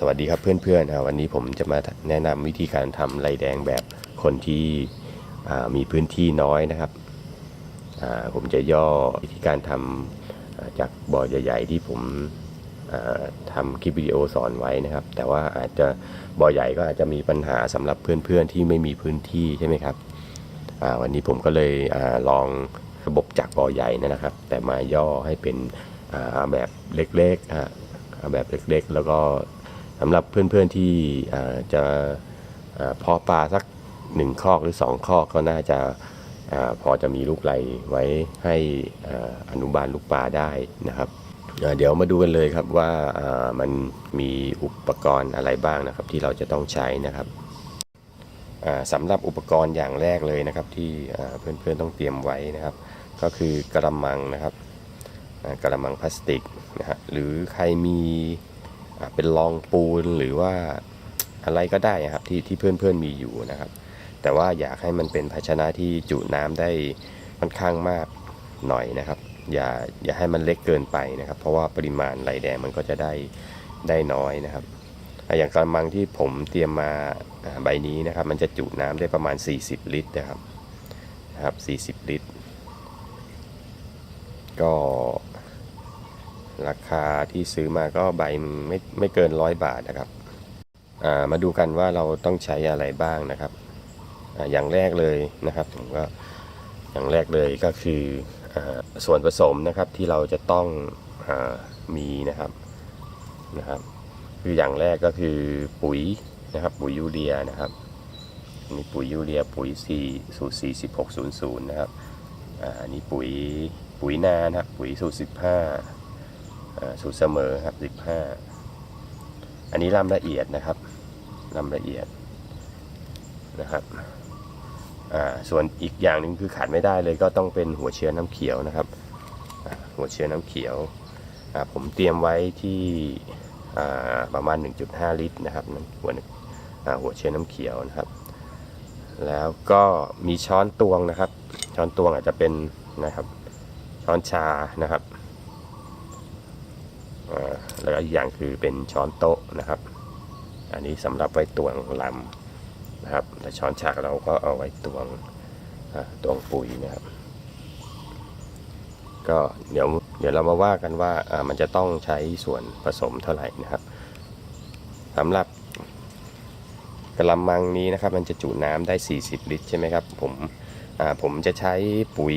สวัสดีครับเพื่อนๆนวันนี้ผมจะมาแนะนำวิธีการทำไรแดงแบบคนที่มีพื้นที่น้อยนะครับ ผมจะย่อวิธีการทำอ่าจากบ่อใหญ่ๆที่ผมอ่าทำคลิปวิดีโอสอนไว้นะครับ แต่ว่าอาจจะบ่อใหญ่ก็อาจจะมีปัญหาสำหรับเพื่อนๆที่ไม่มีพื้นที่ใช่ไหมครับวันนี้ผมก็เลยอลองระบบจากบ่อใหญ่นะครับ แต่มาย่อให้เป็นแบบเล็กๆแบบเล็กๆ แล้วก็ สำหรับเพื่อนๆที่อ่จะอ่าเพาะปลาสักหนึ่งคอกหรือสองคอกก็น่าจะอาพอจะมีลูกไหลไว้ให้ออนุบาลลูกปลาได้นะครับเดี๋ยวมาดูกันเลยครับว่าามันมีอุปกรณ์อะไรบ้างนะครับ ที่เราจะต้องใช้นะครับสำหรับอุปกรณ์อย่างแรกเลยนะครับ ที่อ่าเพื่อนๆต้องเตรียมไว้นะครับ ก็คือกระมังนะครับกระมังพลาสติกนะฮะหรือใครมี เป็นรองปูนหรือว่าอะไรก็ได้นะครับที่ที่เพื่อนๆมีอยู่นะครับ แต่ว่าอยากให้มันเป็นภาชนะที่จุน้ำได้ค่อนข้างมากหน่อยนะครับ อย่าอย่าให้มันเล็กเกินไปนะครับ เพราะว่าปริมาณไหลแดงมันก็จะได้ได้น้อยนะครับอย่างกระมังที่ผมเตรียมมาใบนี้นะครับ มันจะจุน้ำได้ประมาณ 40 ลิตรนะครับนะครับ 40 ลิตร ก็ ราคาที่ซื้อมาก็ใบไม่ไม่เกินร้อยบาทนะครับามาดูกันว่าเราต้องใช้อะไรบ้างนะครับออย่างแรกเลยนะครับผมก็อย่างแรกเลยก็คืออส่วนผสมนะครับที่เราจะต้องอมีนะครับนะครับ คืออย่างแรกก็คือปุ๋ยนะครับปุ๋ยยูเรียนะครับนี่ปุ๋ยยูเรียปุ๋ย4สูตร4600 นะครับอานนี้ปุ๋ยปุ๋ยนานะครับปุ๋ยสูตร15อ่า สูตรเสมอครับ15อันนี้ลำละเอียดนะครับลำละเอียดนะครับส่วนอีกอย่างหนึ่งคือขาดไม่ได้เลยก็ต้องเป็นหัวเชื้อน้ำเขียวนะครับ หัวเชื้อน้ำเขียวผมเตรียมไว้ที่ประมาณ 1.5 ลิตรนะครับน้ำหัวหัวเชื้อน้ำเขียวนะครับ แล้วก็มีช้อนตวงนะครับ ช้อนตวงอาจจะเป็นนะครับช้อนชานะครับ แล้วก็อีกอย่างคือเป็นช้อนโต๊ะนะครับ อันนี้สำหรับไว้ตวงลำนะครับแต่ช้อนชาเราก็เอาไว้ตวงตวงปุ๋ยนะครับ ก็เดี๋ยวเดี๋ยวเรามาว่ากันว่ามันจะต้องใช้ส่วนผสมเท่าไหร่นะครับสำหรับกระมังนี้นะครับ มันจะจุน้ำได้ 40 ลิตรใช่ไหมครับ ผมผมจะใช้ปุ๋ย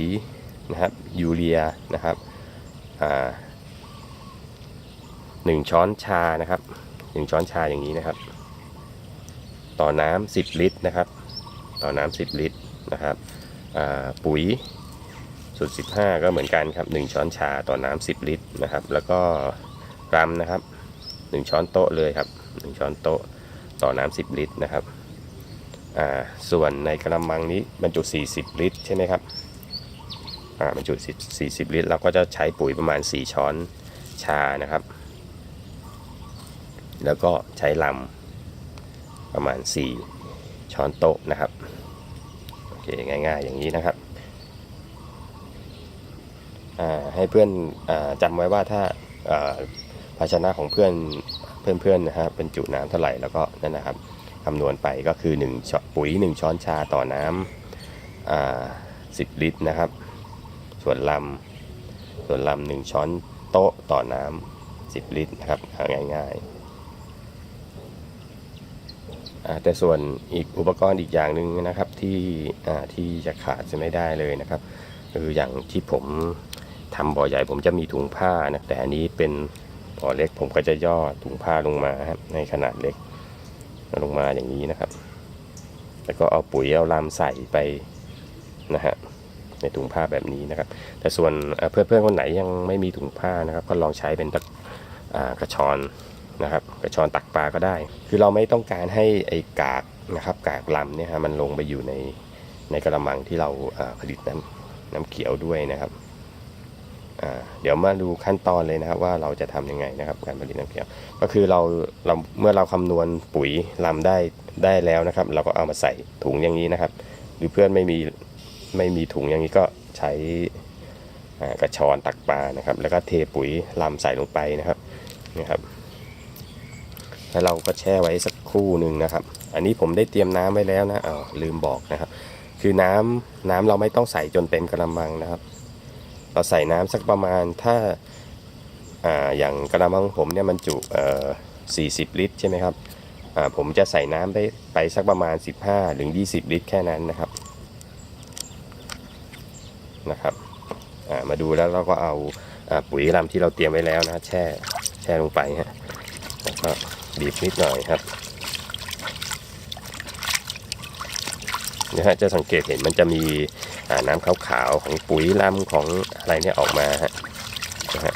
นะครับยูเรียนะครับ หนึ่งช้อนชานะครับหนึ่งช้อนชาอย่างนี้นะครับ ต่อน้ำ10 ลิตรนะครับ ต่อน้ำ10 ลิตรนะครับปุ๋ยสูตร15 ก็เหมือนกันครับ 1 ช้อนชาต่อน้ำ10 ลิตรนะครับ แล้วก็รำนะครับ 1 ช้อนโต๊ะเลยครับ 1 ช้อนโต๊ะต่อน้ำ10 ลิตรนะครับส่วนในกระมังนี้บรรจุ 40 ลิตรใช่ไหมครับบรรจุ 40 ลิตรเราก็จะใช้ปุ๋ยประมาณ 4 ช้อนชานะครับ แล้วก็ใช้ลำประมาณ 4 ช้อนโต๊ะนะครับโอเคง่ายๆอย่างนี้นะครับให้เพื่อนอจำไว้ว่าถ้าภาชนะของเพื่อนเพื่อนๆนะฮะเป็นจุน้ำเท่าไหร่แล้วก็นั่นนะครับคำนวณไปก็คือ1ช้อปุ๋ย 1 ช้อนชาต่อน้ำ10 ลิตรนะครับ ส่วนลำส่วนลำหนึ่งช้อนโต๊ะต่อน้ำ10 ลิตรนะครับเอาง่ายๆอ่า แต่ส่วนอีกอุปกรณ์อีกอย่างหนึ่งนะครับที่ที่จะขาดจะไม่ได้เลยนะครับคืออย่างที่ผมทำบ่อใหญ่ผมจะมีถุงผ้านะแต่อันนี้เป็นบ่อเล็กผมก็จะย่อถุงผ้าลงมาครับในขนาดเล็กลงมาอย่างนี้นะครับ แล้วก็เอาปุ๋ยเอาลำใส่ไปนะฮะในถุงผ้าแบบนี้นะครับ แต่ส่วนเอ่อเพื่อนๆคนไหนยังไม่มีถุงผ้านะครับ ก็ลองใช้เป็นตะกระชอน นะครับกระชอนตักปลาก็ได้ คือเราไม่ต้องการให้ไอ้กากนะครับกากลำเนี่ยฮะมันลงไปอยู่ในในกระมังที่เราผลิตน้ำน้ำเขียวด้วยนะครับเดี๋ยวมาดูขั้นตอนเลยนะครับว่าเราจะทำยังไงนะครับ การผลิตน้ำเขียว ก็คือเราเราเมื่อเราคำนวณปุ๋ยลำได้ได้แล้วนะครับ เราก็เอามาใส่ถุงอย่างนี้นะครับ หรือเพื่อนไม่มีไม่มีถุงอย่างนี้ก็ใช้กระชอนตักปลานะครับ แล้วก็เทปุ๋ยลำใส่ลงไปนะครับนี่ครับ แล้วเราก็แช่ไว้สักครู่หนึ่งนะครับ อันนี้ผมได้เตรียมน้ำไว้แล้วนะอ๋อลืมบอกนะครับ คือน้ำน้ำเราไม่ต้องใส่จนเต็มกระมังนะครับ เราใส่น้ำสักประมาณถ้าอ่าอย่างกระมังของผมเนี่ยมันจุเอ่อ40 ลิตรใช่ไหมครับอ่าผมจะใส่น้ำไปไปสักประมาณ 15ถึง20 ลิตรแค่นั้นนะครับนะครับอ่ามาดูแล้วเราก็เอาอ่าปุ๋ยลำที่เราเตรียมไว้แล้วนะแช่แช่ลงไปฮะแล้วก็ บีบนิดหน่อยครับนะฮะจะสังเกตเห็นมันจะมีน้ำขาวๆของปุ๋ยลำของอะไรเนี่ยออกมาฮะนะฮะ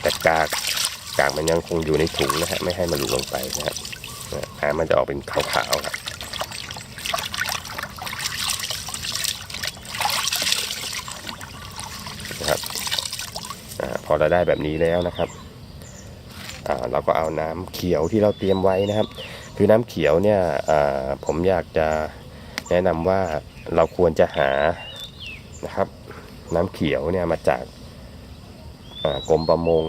แต่กากกากมันยังคงอยู่ในถุงนะฮะไม่ให้มันหลุดลงไปนะฮะนะน้ำมันจะออกเป็นขาวๆครับนะครับพอเราได้แบบนี้แล้วนะครับ เราก็เอาน้ำเขียวที่เราเตรียมไว้นะครับ คือน้ำเขียวเนี่ยผมอยากจะแนะนำว่าเราควรจะหานะครับ น้ำเขียวเนี่ยมาจากกรมประมง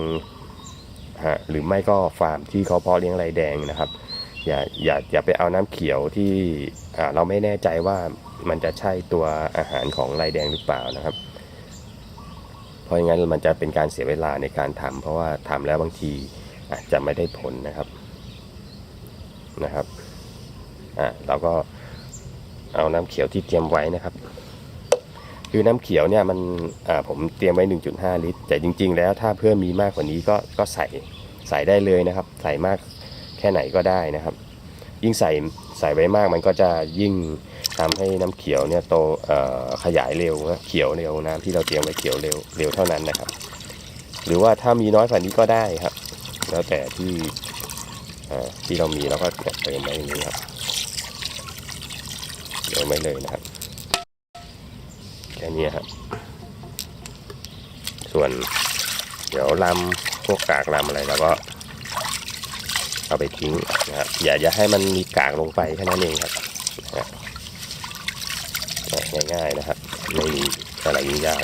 ฮะหรือไม่ก็ฟาร์มที่เขาเพาะเลี้ยงไรแดงนะครับ อย่าอย่าอย่าไปเอาน้ำเขียวที่เราไม่แน่ใจว่ามันจะใช่ตัวอาหารของไรแดงหรือเปล่านะครับ เพราะงั้นมันจะเป็นการเสียเวลาในการทำเพราะว่าทำแล้วบางที อาจจะไม่ได้ผลนะครับนะครับอ่าเราก็เอาน้ำเขียวที่เตรียมไว้นะครับคือน้ำเขียวเนี่ยมันอ่าผมเตรียมไว้ 1.5 ลิตร แต่จริง ๆ แล้วถ้าเพื่อมีมากกว่านี้ก็ก็ใส่ใส่ได้เลยนะครับ ใส่มากแค่ไหนก็ได้นะครับ ยิ่งใส่ใส่ไว้มากมันก็จะยิ่งทำให้น้ำเขียวเนี่ยโตเอ่อขยายเร็วเขียวเร็วน้ำที่เราเตรียมไว้เขียวเร็วเร็วเท่านั้นนะครับ หรือว่าถ้ามีน้อยกว่านี้ก็ได้ครับ แล้วแต่ที่ที่เรามีเราก็เติมไว้อย่างนี้ครับเติมไว้เลยนะครับแค่นี้ครับ ส่วนเดี๋ยวลำพวกกากลำอะไรเราก็เอาไปทิ้งนะครับ อย่าอย่าให้มันมีกากลงไปแค่นั้นเองครับง่ายๆนะครับ ไม่มีอะไรยุ่งยาก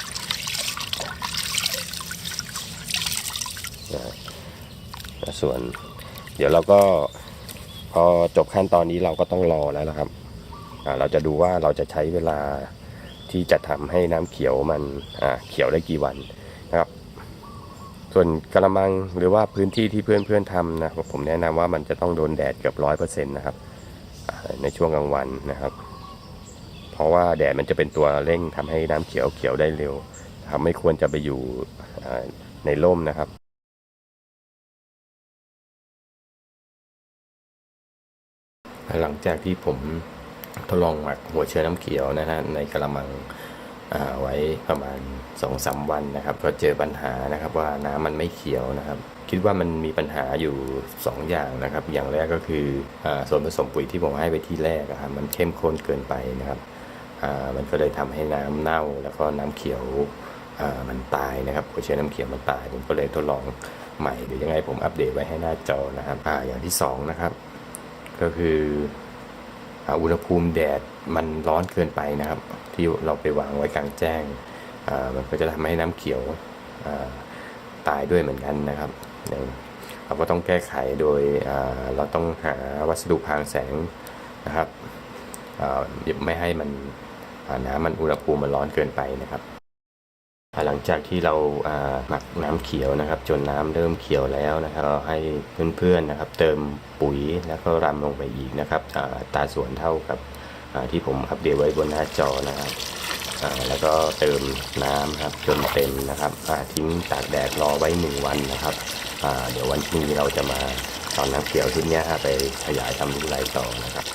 ส่วน เดี๋ยวเราก็พอจบขั้นตอนนี้เราก็ต้องรอแล้วนะครับเราจะดูว่าเราจะใช้เวลาที่จะทำให้น้ำเขียวมันเขียวได้กี่วันนะครับ ส่วนกระมังหรือว่าพื้นที่ที่เพื่อนๆทำนะผมแนะนำว่ามันจะต้องโดนแดดเกือบร้อยเปอร์เซ็นต์นะครับในช่วงกลางวันนะครับ เพราะว่าแดดมันจะเป็นตัวเร่งทำให้น้ำเขียวเขียวได้เร็วครับไม่ควรจะไปอยู่ในร่มนะครับ หลังจากที่ผมทดลองหมักหัวเชื้อน้ำเขียวนะฮะในกระมังไว้ประมาณ2อสวันนะครับ ก็เจอปัญหานะครับว่าน้ำมันไม่เขียวนะครับ คิดว่ามันมีปัญหาอยู่ 2 อย่างนะครับ อย่างแรกก็คืออส่วนผสมปุ๋ยที่ผมให้ไปที่แรกอะครับมันเข้มข้นเกินไปนะครับมันก็เลยทำให้น้ำเน่า แล้วก็น้ำเขียวมันตายนะครับหัวเชื้อน้ำเขียวมันตายผมก็เลยทดลองใหม่เดี๋ยวยังไงผมอัปเดตไว้ให้หน้าจอนะครับออย่างที่สองนะครับ ก็คืออุณหภูมิแดดมันร้อนเกินไปนะครับ ที่เราไปวางไว้กลางแจ้ง มันก็จะทำให้น้ำเขียวตายด้วยเหมือนกันนะครับเราก็ต้องแก้ไขโดยเราต้องหาวัสดุพางแสงนะครับไม่ให้มันน้ำมันอุณหภูมิมันร้อนเกินไปนะครับ หลังจากที่เราหมักน้ำเขียวนะครับ จนน้ำเริ่มเขียวแล้วนะครับเราให้เพื่อนๆนะครับ เติมปุ๋ยแล้วก็รำลงไปอีกนะครับตาส่วนเท่ากับที่ผมอัปเดตไว้บนหน้าจอนะครับแล้วก็เติมน้ำครับจนเต็มนะครับทิ้งตากแดดรอไว้หนึ่งวันนะครับเดี๋ยววันพรุ่งนี้เราจะมาตอนน้ำเขียวชุดเนี้ยฮะไปขยายทำรูไรต่อนะครับ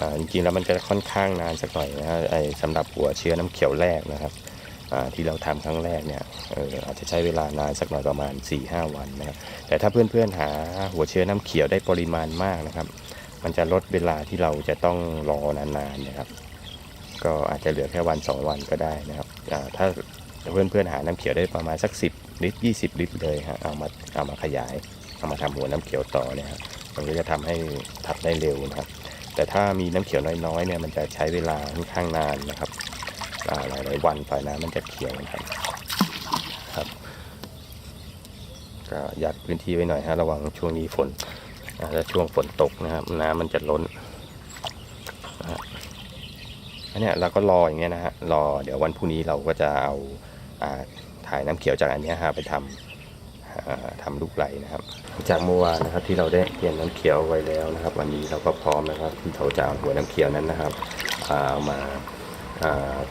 อ่าจ ริงๆแล้วมันจะค่อนข้างนานสักหน่อยนะฮะไอ้สำหรับหัวเชื้อน้ำเขียวแรกนะครับที่เราทำครั้งแรกเนี่ยอออาจจะใช้เวลานานสักหน่อยประมาณ 4-5 วันนะครับแต่ถ้าเพื่อนๆหาหัวเชื้อน้ำเขียวได้ปริมาณมากนะครับ มันจะลดเวลาที่เราจะต้องรอนานๆนะครับ ก็อาจจะเหลือแค่วัน 2 วันก็ได้นะครับถ้าเพื่อนๆหาน้ำเขียวได้ประมาณสัก 10 ลิตร 20 ลิตรเลยฮะเอามาเอามาขยายเอามาทำหัวน้ำเขียวต่อเนี่ยครับมันก็จะทำให้ทับได้เร็วนะครับ แต่ถ้ามีน้ำเขียวน้อยๆเนี่ยมันจะใช้เวลาค่อนข้างนานนะครับอ่าหลายๆวันไปน้ำมันจะเขียวนะครับครับก็ยัดพื้นที่ไว้หน่อยฮะระวังช่วงนี้ฝนอ่าถ้าช่วงฝนตกนะครับน้ำมันจะล้นนะฮะอันเนี้ยเราก็รออย่างเงี้ยนะฮะรอเดี๋ยววันพรุ่งนี้เราก็จะเอาอาถ่ายน้ำเขียวจากอันเนี้ยฮะไปทำอ่าทำลูกไหลนะครับ จากเมื่อวานนะครับที่เราได้เตรียมน้ำเขียวไว้แล้วนะครับ วันนี้เราก็พร้อมนะครับที่เราจะเอาหัวน้ำเขียวนั้นนะครับเอามา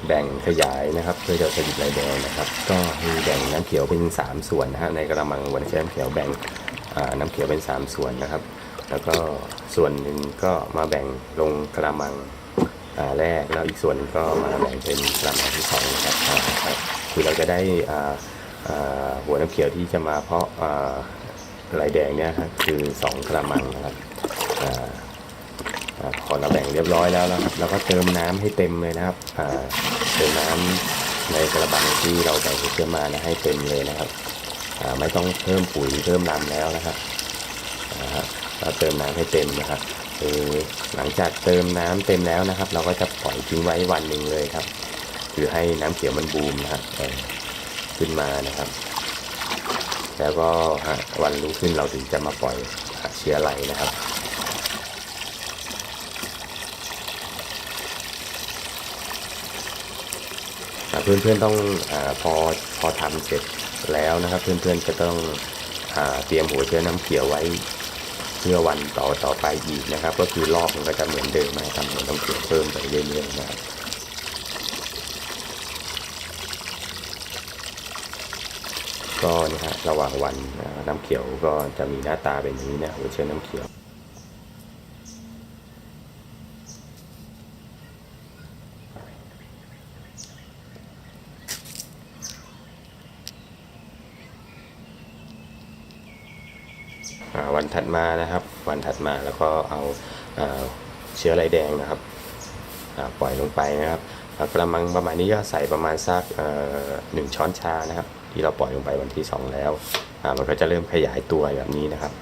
แบ่งขยายนะครับ เพื่อจะผลิตไหลแดงนะครับ ก็มีแบ่งน้ำเขียวเป็น 3 ส่วนนะฮะในกระมังวันใช้น้ำเขียวแบ่งน้ำเขียวเป็น 3 ส่วนนะครับ แล้วก็ส่วนหนึ่งก็มาแบ่งลงกระมังแรกแล้วอีกส่วนหนึ่งก็มาแบ่งเป็นกระมังที่สองนะครับคือเราจะได้หัวน้ำเขียวที่จะมาเพาะ ไหลแดงเนี่ยครับคือ 2 กระมังนะครับอ่าอ่าพอเราแบ่งเรียบร้อยแล้วนะครับเราก็เติมน้ำให้เต็มเลยนะครับอ่าเติมน้ำในกระบังที่เราแบ่งเชื่อมานะให้เต็มเลยนะครับอ่าไม่ต้องเพิ่มปุ๋ยเพิ่มน้ำแล้วนะครับอ่าเราเติมน้ำให้เต็มนะครับคือหลังจากเติมน้ำเต็มแล้วนะครับ เราก็จะปล่อยทิ้งไว้วันหนึ่งเลยครับ คือให้น้ำเขียวมันบูมนะครับขึ้นมานะครับ แล้วก็วันรุ่งขึ้นเราถึงจะมาปล่อยเชื้อไหลนะครับเพื่อนๆต้องอพอพอทำเสร็จแล้วนะครับ เพื่อนๆจะต้องอเตรียมหัวเชื้อน้ำเขียวไว้เพื่อวันต่อต่อไปอีกนะครับ ก็คือรอบมันก็จะเหมือนเดิมนะครับมันต้องเขียวเพิ่มไปเรื่อยๆนะครับ ก็นะฮะระหว่างวันน้ำเขียวก็จะมีหน้าตาเป็นอย่างนี้นะหัวเชื้อน้ำเขียววันถัดมานะครับ วันถัดมาแล้วก็เอาอ่าเชื้อไรแดงนะครับปล่อยลงไปนะครับ อ่ากระมังประมาณนี้ก็ใส่ประมาณสักหนึ่งช้อนชานะครับ ที่เราปล่อยลงไปวันที่สองแล้วมันก็จะเริ่มขยายตัวแบบนี้นะครับ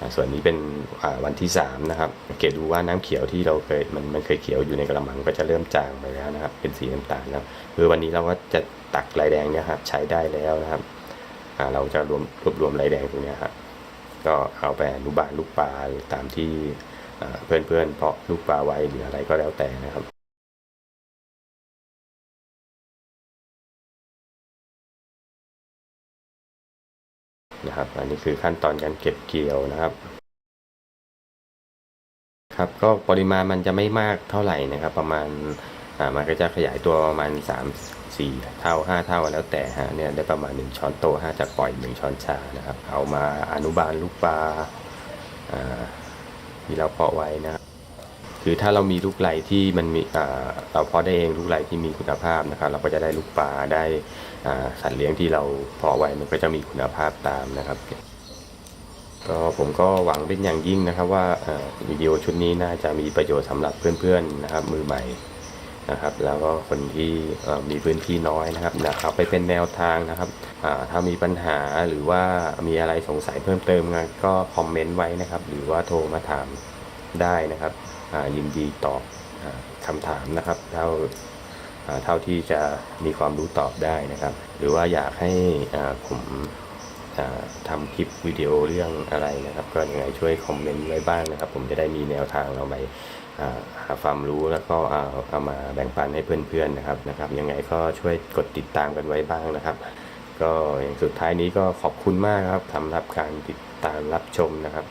อ่า ส่วนนี้เป็นวันที่3นะครับสังเกตดูว่าน้ำเขียวที่เราเคยมันมันเคยเขียวอยู่ในกระมังก็จะเริ่มจางไปแล้วนะครับ เป็นสีน้ำตาลแล้วคือวันนี้เราก็จะตักลายแดงเนี่ยครับใช้ได้แล้วนะครับเราจะรวมรวบรวมลายแดงตรงนี้ครับก็เอาไปอนุบาลลูกปลาตามที่อ่าเพื่อนๆเพาะลูกปลาไว้หรืออะไรก็แล้วแต่นะครับ นะครับ อันนี้คือขั้นตอนการเก็บเกี่ยวนะครับครับก็ปริมาณมันจะไม่มากเท่าไหร่นะครับ ประมาณอ่ามันก็จะขยายตัวประมาณ3 4 เท่า 5 เท่าแล้วแต่ฮะเนี่ยได้ประมาณ 1 ช้อนโต๊ะฮะจะปล่อย 1 ช้อนชานะครับ เอามาอนุบาลลูกปลาอ่าที่เราเพาะไว้นะ คือถ้าเรามีลูกไหลที่มันมีเราเพาะได้เองลูกไหลที่มีคุณภาพนะครับ เราก็จะได้ลูกปลาได้สัตว์เลี้ยงที่เราเพาะไว้มันก็จะมีคุณภาพตามนะครับก็ผมก็หวังเป็นอย่างยิ่งนะครับว่าวิดีโอชุดนี้น่าจะมีประโยชน์สำหรับเพื่อนๆนะครับ มือใหม่นะครับ แล้วก็คนที่มีพื้นที่น้อยนะครับนะเอาไปเป็นแนวทางนะครับถ้ามีปัญหาหรือว่ามีอะไรสงสัยเพิ่มเติมก็คอมเมนต์ไว้นะครับ หรือว่าโทรมาถามได้นะครับ ยินดีตอบอาคำถามนะครับ เท่าเท่าที่จะมีความรู้ตอบได้นะครับ หรือว่าอยากให้ผมอ่าทำคลิปวิดีโอเรื่องอะไรนะครับ ก็ยังไงช่วยคอมเมนต์ไว้บ้างนะครับ ผมจะได้มีแนวทางเราไปหาความรู้แล้วก็เอาเอามาแบ่งปันให้เพื่อนๆนะครับนะครับ ยังไงก็ช่วยกดติดตามกันไว้บ้างนะครับ ก็อย่างสุดท้ายนี้ก็ขอบคุณมากครับสำหรับการติดตามรับชมนะครับ